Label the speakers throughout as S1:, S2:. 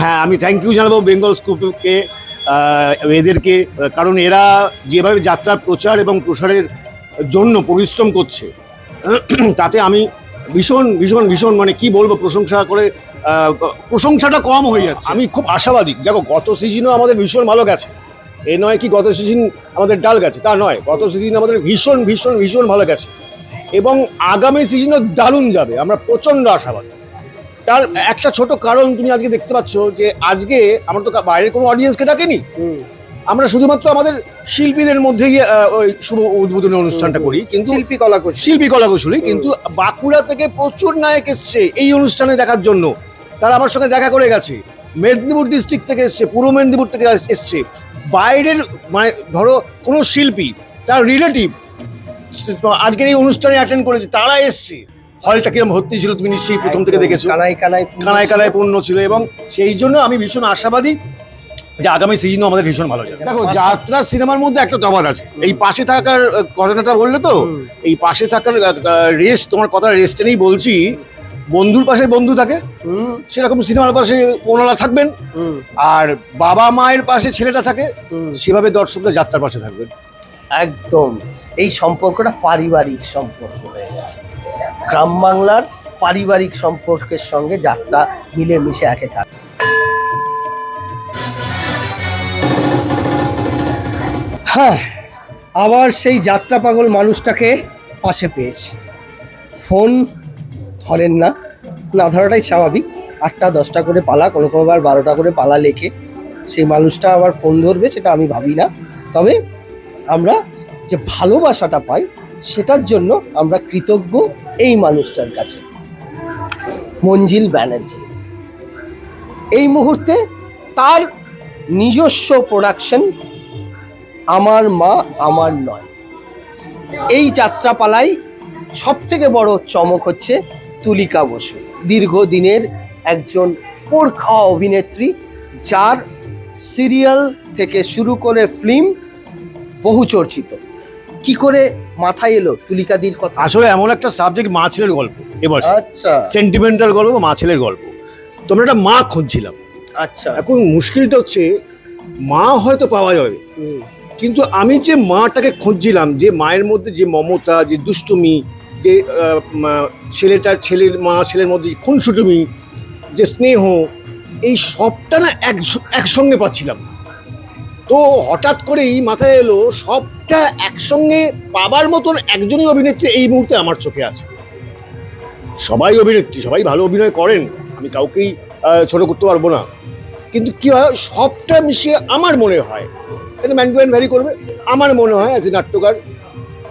S1: হ্যাঁ আমি thank you জানাব বেঙ্গল স্কুপকে এদেরকে, কারণ এরা যেভাবে যাত্রার প্রচার এবং প্রসারের জন্য পরিশ্রম করছে, তাতে আমি ভীষণ ভীষণ ভীষণ মানে কি বলব প্রশংসা করে প্রশংসাটা কম হয়ে যাচ্ছে। আমি খুব আশাবাদী। দেখো, গত সিজনও আমাদের ভীষণ ভালো গেছে। এ নয় কি গত সিজন আমাদের ডাল গেছে, তা নয়। গত সিজন আমাদের ভীষণ ভীষণ ভীষণ ভালো গেছে। এবং আগামী সিজনও দারুণ যাবে। আমরা প্রচণ্ড আশাবাদী। তার একটা ছোট কারণ তুমি আজকে দেখতে পাচ্ছ যে আজকে আমরা তো বাইরের কোনো অডিয়েন্সকে ডাকেনি। আমরা শুধুমাত্র আমাদের শিল্পীদের মধ্যে গিয়ে ওই শুভ উদ্বোধনী অনুষ্ঠানটা করি কিন্তু
S2: শিল্পী কলা
S1: শিল্পী কলাকুশলী কিন্তু বাঁকুড়া থেকে প্রচুর নায়ক এসছে এই অনুষ্ঠানে দেখার জন্য। তারা আমার সঙ্গে দেখা করে গেছে। মেদিনীপুর ডিস্ট্রিক্ট থেকে এসছে পূর্ব মেদিনীপুর থেকে এসছে। বাইরের মানে ধরো কোনো শিল্পী তার রিলেটিভ আজকের এই অনুষ্ঠানে অ্যাটেন্ড করেছে তারা এসছে। হলটা কিরম ভর্তি ছিল তুমি নিশ্চয়ই প্রথম থেকে দেখেছ?
S2: কানাই কানাই
S1: কানায় কানায় পূর্ণ ছিল এবং সেই জন্য আমি ভীষণ আশাবাদী যে আগামী সিজনও আমাদের ভীষণ ভালো যাবে। দেখো যাত্রা সিনেমার মধ্যে একটা তফাৎ আছে। এই পাশে থাকার ঘটনাটা বললে তো? এই পাশে থাকার রেস্ট তোমার কথা রেস্টে নেই বলছি বন্ধুর পাশে বন্ধু থাকে। সেরকম সিনেমার পাশে ওনারা থাকবেন। আর বাবা মায়ের পাশে ছেলেটা থাকে সেভাবে দর্শকরা যাত্রার পাশে থাকবেন।
S2: একদম। এই সম্পর্কটা পারিবারিক সম্পর্ক হয়ে গেছে। গ্রাম বাংলার পারিবারিক সম্পর্কের সঙ্গে যাত্রা, মিলেমিশে একেকার হ্যাঁ আবার সেই যাত্রা পাগল মানুষটাকে পাশে পেয়েছি। ফোন ধরেন না না ধরাটাই স্বাভাবিক। আটটা, দশটা করে পালা, কোনো কোনোবার বারোটা করে পালা লেখে। সেই মানুষটা আবার ফোন ধরবে, সেটা আমি ভাবি না। তবে আমরা যে ভালোবাসাটা পাই, সেটার জন্য আমরা কৃতজ্ঞ এই মানুষটার কাছে। মঞ্জিল ব্যানার্জি। এই মুহূর্তে তার নিজস্ব প্রোডাকশন আমার মা, আমার নয়। এই যাত্রাপালায় সব থেকে বড় চমক হচ্ছে তুলিকা বসু। দীর্ঘদিনের একজন খাওয়া অভিনেত্রী, যার সিরিয়াল থেকে শুরু করে ফিল্ম বহু চর্চিত। কি করে মাথায় এলো তুলিকাদির কথা?
S1: আসলে এমন একটা সাবজেক্ট মা ছেলের গল্প এবার
S2: আচ্ছা।
S1: সেন্টিমেন্টাল গল্প মা ছেলের গল্প। তোমরা একটা মা খুঁজছিলাম।
S2: আচ্ছা।
S1: এখন মুশকিলটা হচ্ছে মা হয়তো পাওয়া যাবে। কিন্তু আমি যে মাটাকে খুঁজছিলাম যে মায়ের মধ্যে যে মমতা যে দুষ্টুমি যে ছেলেটার ছেলের মা ছেলের মধ্যে যে খুনসুটুমি যে স্নেহ এই সবটা না এক একসঙ্গে পাচ্ছিলাম। তো হঠাৎ করেই মাথায় এলো, সবটা একসঙ্গে পাবার মতন একজনই অভিনেত্রী এই মুহূর্তে আমার চোখে আছে। সবাই অভিনেত্রী, সবাই ভালো অভিনয় করেন, আমি কাউকেই ছোট করতে পারব না। কিন্তু কি হয়, সবটা মিশিয়ে আমার মনে হয়, এটা ম্যান টু ম্যান ভ্যারি করবে, আমার মনে হয় অ্যাজ এ নাট্যকার,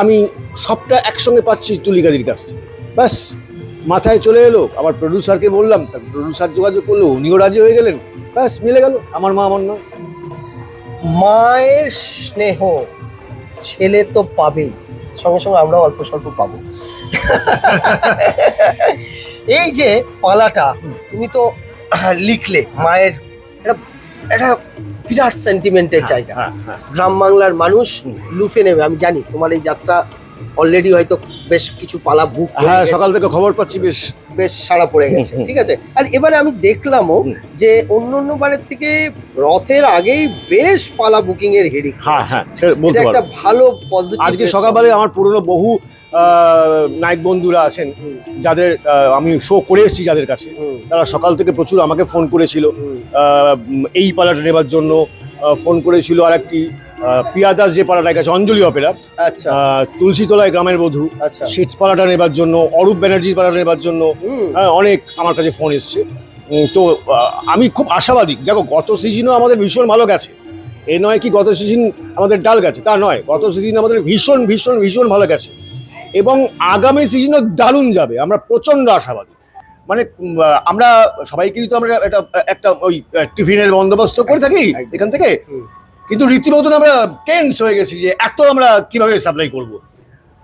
S1: আমি সবটা একসঙ্গে পাচ্ছি তুলিকাদির কাছ থেকে। ব্যাস, মাথায় চলে এলো, আবার প্রডিউসারকে বললাম, তার প্রডিউসার যোগাযোগ করল, উনিও রাজি হয়ে গেলেন, ব্যাস, মিলে গেল, আমার মা আমার নয়।
S2: মায়ের স্নেহ ছেলে তো পাবেই। সঙ্গে সঙ্গে আমরা অল্প স্বল্প পাবো। এই যে পালাটা তুমি তো লিখলে মায়ের এটা এটা বিরাট সেন্টিমেন্টের জায়গা।
S1: হ্যাঁ হ্যাঁ।
S2: গ্রাম বাংলার মানুষ লুফে নেবে আমি জানি। তোমার এই যাত্রা অলরেডি হয়তো বেশ কিছু পালা বুক
S1: হ্যাঁ সকাল থেকে খবর পাচ্ছি বেশ
S2: বেশ সারা পড়ে গেছে। ঠিক আছে? আর এবারে আমি দেখলামও যে অন্য অন্য বারের থেকে রথের আগেই বেশ পালা বুকিং এর হেডিক
S1: হ্যাঁ হ্যাঁ
S2: একটা ভালো পজিটিভ
S1: আজকে সকালবেলা আমার পুরনো বহু নায়ক বন্ধুরা আছেন যাদের আমি শো করে এসেছি যাদের কাছে। তারা সকাল থেকে প্রচুর আমাকে ফোন করেছিল এই পালাটা নেবার জন্য ফোন করেছিল আর একটি পিয়া দাস যে পালাটা গেছে অঞ্জলি অপেরা।
S2: আচ্ছা।
S1: তুলসীতলায় গ্রামের বধূ।
S2: আচ্ছা।
S1: শীত পাড়াটা নেবার জন্য অরূপ ব্যানার্জির পাড়াটা নেবার জন্য অনেক আমার কাছে ফোন এসছে। তো আমি খুব আশাবাদী। দেখো গত সিজনও আমাদের ভীষণ ভালো গেছে। এ নয় কি গত সিজন আমাদের ডাল গেছে তা নয়। গত সিজন আমাদের ভীষণ ভীষণ ভীষণ ভালো গেছে। এবং আগামী সিজনও দারুণ যাবে আমরা প্রচণ্ড আশাবাদী। মানে আমরা সবাইকেই তো আমরা একটা একটা ওই টিফিনের বন্দোবস্ত করে থাকি এখান থেকে। কিন্তু রীতিমতন আমরা টেন্স হয়ে গেছি যে এত আমরা কীভাবে সাপ্লাই করব?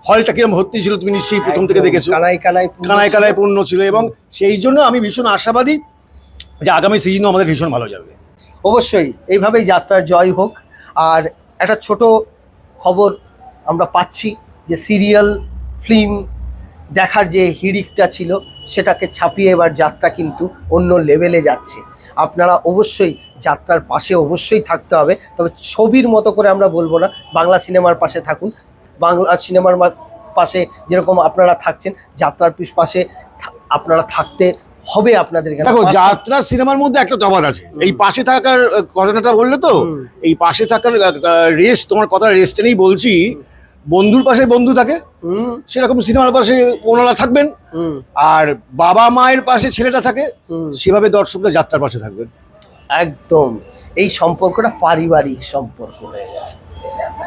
S1: হলটা কিরম ভর্তি ছিল তুমি নিশ্চয়ই প্রথম থেকে দেখেছ।
S2: কানাই কানাই ছিল।
S1: কানায় পূর্ণ ছিল এবং সেই জন্য আমি ভীষণ আশাবাদী যে আগামী সিজনও আমাদের ভীষণ ভালো যাবে।
S2: অবশ্যই এইভাবেই যাত্রার জয় হোক। আর একটা ছোট খবর আমরা পাচ্ছি যে সিরিয়াল ফিল্ম দেখার যে হিড়িকটা ছিল সেটাকে ছাপিয়ে এবার যাত্রা কিন্তু অন্য লেভেলে যাচ্ছে। আপনারা অবশ্যই যাত্রার পাশে অবশ্যই থাকতে হবে তবে ছবির মতো করে আমরা বলব না বাংলা সিনেমার পাশে থাকুন। বাংলা সিনেমার পাশে যেরকম আপনারা থাকছেন যাত্রার পাশে আপনারা থাকতে হবে আপনাদের
S1: দেখো যাত্রা সিনেমার মধ্যে একটা তফাৎ আছে। এই পাশে থাকার ঘটনাটা বললে তো? এই পাশে থাকার রেস্ট তোমার কথা রেস্ট নেই বলছি বন্ধুর পাশে বন্ধু থাকে
S2: হুম,
S1: সেরকম সিনেমার পাশে ওনারা থাকবেন আর বাবা মায়ের পাশে ছেলেটা থাকে। সেভাবে দর্শকরা যাত্রার পাশে থাকবেন।
S2: একদম। এই সম্পর্কটা পারিবারিক সম্পর্ক হয়ে গেছে।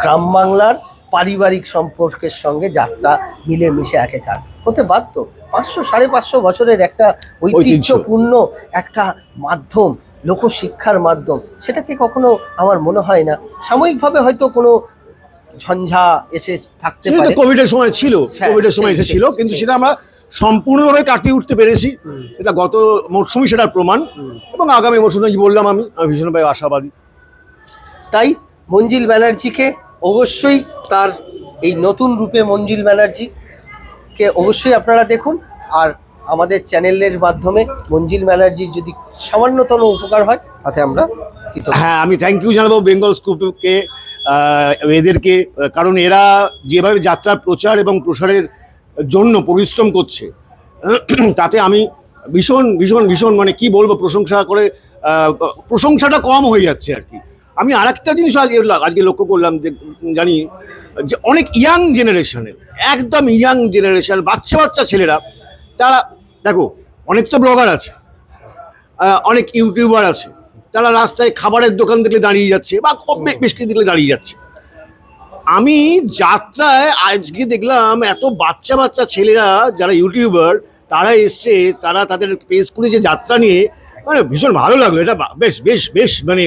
S2: গ্রাম বাংলার পারিবারিক সম্পর্কের সঙ্গে যাত্রা মিলেমিশে একেকার হতে বাধ্য। পাঁচশো সাড়ে পাঁচশো বছরের একটা ঐতিহ্যপূর্ণ একটা মাধ্যম লোকশিক্ষার মাধ্যম। সেটাকে কখনো আমার মনে হয় না। সাময়িকভাবে হয়তো কোনো ঝঞ্ঝা এসে থাকতে পারে।
S1: কোভিডের সময় ছিল
S2: হ্যাঁ,
S1: কোভিডের সময় এসেছিল কিন্তু সেটা আমরা সম্পূর্ণভাবে কাটিয়ে উঠতে পেরেছি। এটা গত মরশুমই সেটার প্রমাণ। এবং আগামী মরশুমে বললাম আমি আমি ভীষণভাবে আশাবাদী।
S2: তাই মঞ্জিল ব্যানার্জিকে অবশ্যই তার এই নতুন রূপে মঞ্জিল ব্যানার্জিকে অবশ্যই আপনারা দেখুন। আর আমাদের চ্যানেলের মাধ্যমে মঞ্জিল ব্যানার্জির যদি সামান্যতম উপকার হয় তাতে আমরা
S1: হ্যাঁ আমি থ্যাংক ইউ জানাব বেঙ্গল স্কুপকে এদেরকে কারণ এরা যেভাবে যাত্রার প্রচার এবং প্রসারের জন্য পরিশ্রম করছে, তাতে আমি ভীষণ ভীষণ ভীষণ মানে কি বলব, প্রশংসা করে প্রশংসাটা কম হয়ে যাচ্ছে আর কি। আমি আর একটা জিনিস আজ আজকে লক্ষ্য করলাম যে, জানি, যে অনেক ইয়াং জেনারেশনের একদম ইয়াং জেনারেশন বাচ্চা বাচ্চা ছেলেরা, তারা, দেখো, অনেক তো ব্লগার আছে অনেক ইউটিউবার আছে তারা রাস্তায় খাবারের দোকান দেখলে দাঁড়িয়ে যাচ্ছে বা বেশ কিছু দেখলে দাঁড়িয়ে যাচ্ছে। আমি যাত্রায় আজকে দেখলাম এত বাচ্চা বাচ্চা ছেলেরা যারা ইউটিউবার তারা এসছে তারা তাদের পেজ করে যে যাত্রা নিয়ে মানে ভীষণ ভালো লাগল। এটা বেশ বেশ বেশ মানে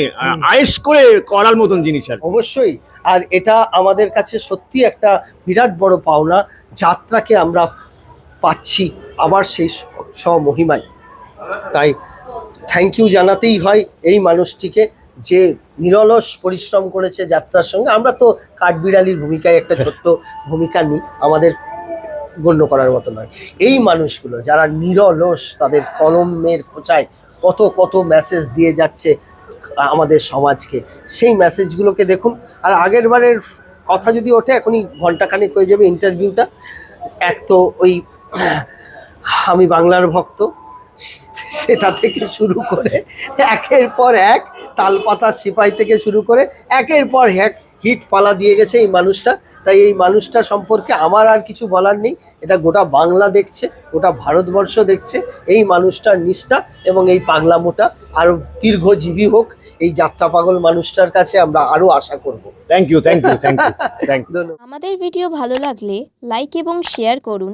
S1: আয়েস করে করার মতন জিনিস আর
S2: অবশ্যই। আর এটা আমাদের কাছে সত্যি একটা বিরাট বড় পাওনা যাত্রাকে আমরা পাচ্ছি আবার সেই স্বমহিমায় তাই থ্যাংক ইউ জানাতেই হয় এই মানুষটিকে যে নিরলস পরিশ্রম করেছে যাত্রার সঙ্গে। আমরা তো কাঠবিড়ালির ভূমিকায় একটা ছোট্ট ভূমিকা নিই আমাদের গণ্য করার মতো নয়। এই মানুষগুলো যারা নিরলস, তাদের কলমের খোঁচায় কত কত মেসেজ দিয়ে যাচ্ছে আমাদের সমাজকে, সেই মেসেজগুলোকে দেখুন। আর আগের বারের কথা যদি ওঠে, এখনই ঘন্টাখানেক হয়ে যাবে ইন্টারভিউটা এক তো ওই, আমি বাংলার ভক্ত সেটা থেকে শুরু করে একের পর এক তালপাতা সিপাই থেকে শুরু করে একের পর এক হিট পালা দিয়ে গেছে এই মানুষটা। তাই এই মানুষটা সম্পর্কে আমার আর কিছু বলার নেই। এটা গোটা বাংলা দেখছে গোটা ভারতবর্ষ দেখছে। এই মানুষটার নিষ্ঠা এবং এই পাগলামোটা আরও দীর্ঘজীবী হোক এই যাত্রা পাগল মানুষটার কাছে আমরা আরও আশা করব।
S1: Thank you thank you thank you thank you
S2: ধন্যবাদ।
S3: আমাদের ভিডিও ভালো লাগলে লাইক এবং শেয়ার করুন।